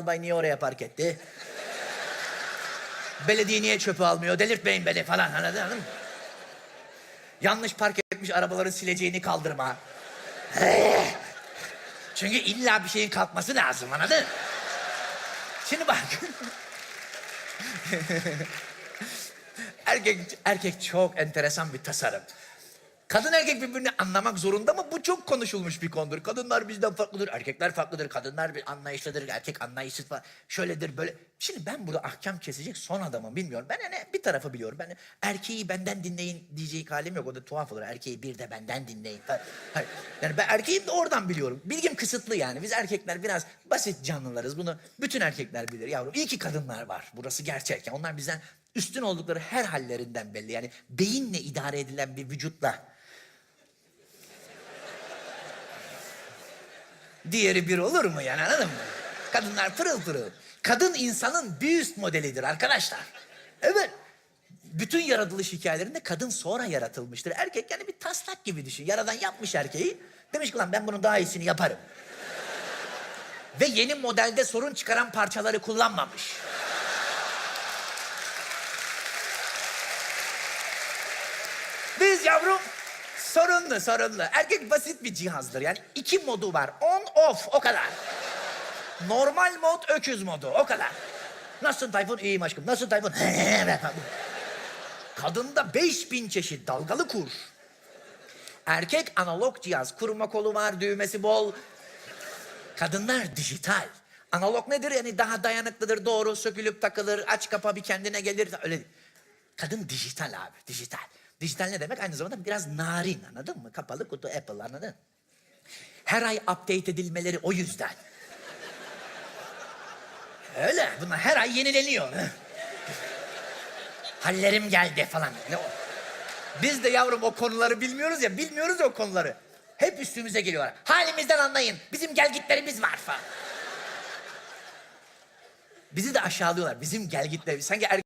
Albay niye oraya park etti? Belediye niye çöpü almıyor? Delirtmeyin beni falan anladın, mı? Yanlış park etmiş arabaların sileceğini kaldırma. Çünkü illa bir şeyin kalkması lazım anladın? Şimdi bak. erkek erkek çok enteresan bir tasarım. Kadın erkek birbirini anlamak zorunda ama bu çok konuşulmuş bir konudur. Kadınlar bizden farklıdır, erkekler farklıdır. Kadınlar bir anlayışlıdır, erkek anlayışsız falan. Şöyledir böyle. Şimdi ben burada ahkam kesecek son adamım bilmiyorum. Ben hani bir tarafı biliyorum. Ben erkeği benden dinleyin diyecek halim yok. O da tuhaf olur. Erkeği bir de benden dinleyin. Yani ben erkeği de oradan biliyorum. Bilgim kısıtlı yani. Biz erkekler biraz basit canlılarız. Bunu bütün erkekler bilir yavrum. İyi ki kadınlar var. Burası gerçek. Yani onlar bizden üstün oldukları her hallerinden belli. Yani beyinle idare edilen bir vücutla Diğeri bir olur mu yani anladın mı? Kadınlar pırıl pırıl. Kadın insanın bir modelidir arkadaşlar. Evet. Bütün yaratılış hikayelerinde kadın sonra yaratılmıştır. Erkek yani bir taslak gibi düşün. Yaradan yapmış erkeği. Demiş ki lan ben bunun daha iyisini yaparım. Ve yeni modelde sorun çıkaran parçaları kullanmamış. Biz yavrum sorunlu sorunlu. Erkek basit bir cihazdır yani. iki modu var. On off o kadar. Normal mod öküz modu o kadar. Nasılsın Tayfun? İyiyim aşkım. Nasılsın Tayfun? Kadında 5000 çeşit dalgalı kur. Erkek analog cihaz. Kurma kolu var, düğmesi bol. Kadınlar dijital. Analog nedir? Yani daha dayanıklıdır, doğru sökülüp takılır, aç kapa bir kendine gelir. Öyle Kadın dijital abi, dijital. Dijital ne demek? Aynı zamanda biraz narin anladın mı? Kapalı kutu Apple anladın? Her ay update edilmeleri o yüzden. Öyle. Bunlar her ay yenileniyor. Hallerim geldi falan. Ne o? Biz de yavrum o konuları bilmiyoruz ya. Bilmiyoruz ya o konuları. Hep üstümüze geliyorlar. Halimizden anlayın. Bizim gelgitlerimiz var falan. Bizi de aşağılıyorlar. Bizim gelgitlerimiz. Sanki er